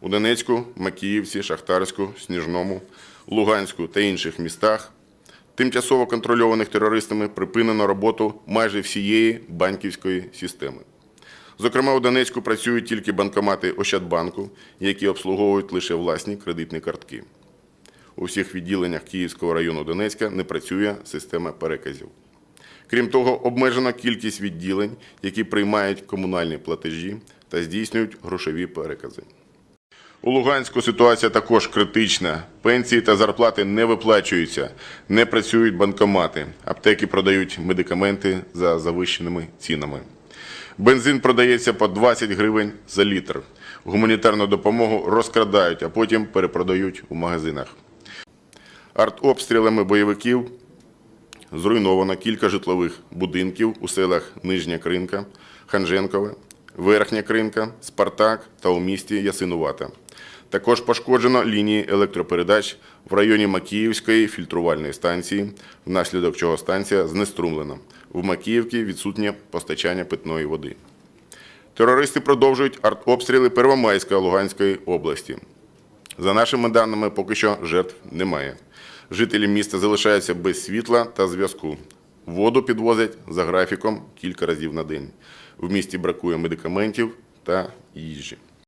У Донецьку, Макіївці, Шахтарську, Сніжному, Луганську та інших містах тимчасово контрольованих терористами припинено роботу майже всієї банківської системи. Зокрема, у Донецьку працюють тільки банкомати Ощадбанку, які обслуговують лише власні кредитні картки. У всіх відділеннях Київського району Донецька не працює система переказів. Крім того, обмежена кількість відділень, які приймають комунальні платежі та здійснюють грошові перекази. У Луганську ситуація також критична. Пенсії та зарплати не виплачуються, не працюють банкомати, аптеки продають медикаменти за завищеними цінами. Бензин продається по 20 гривень за літр. Гуманітарну допомогу розкрадають, а потім перепродають у магазинах. Артобстрілами бойовиків зруйновано кілька житлових будинків у селах Нижня Кринка, Ханженкове, Верхня Кринка, Спартак та у місті Ясинувата. Також пошкоджено лінії електропередач в районі Макіївської фільтрувальної станції, внаслідок чого станція знеструмлена. В Макіївці відсутнє постачання питної води. Терористи продовжують артобстріли Первомайська Луганської області. За нашими даними, поки що жертв немає. Жителі міста залишаються без світла та зв'язку. Воду підвозять за графіком кілька разів на день. В місті бракує медикаментів та їжі.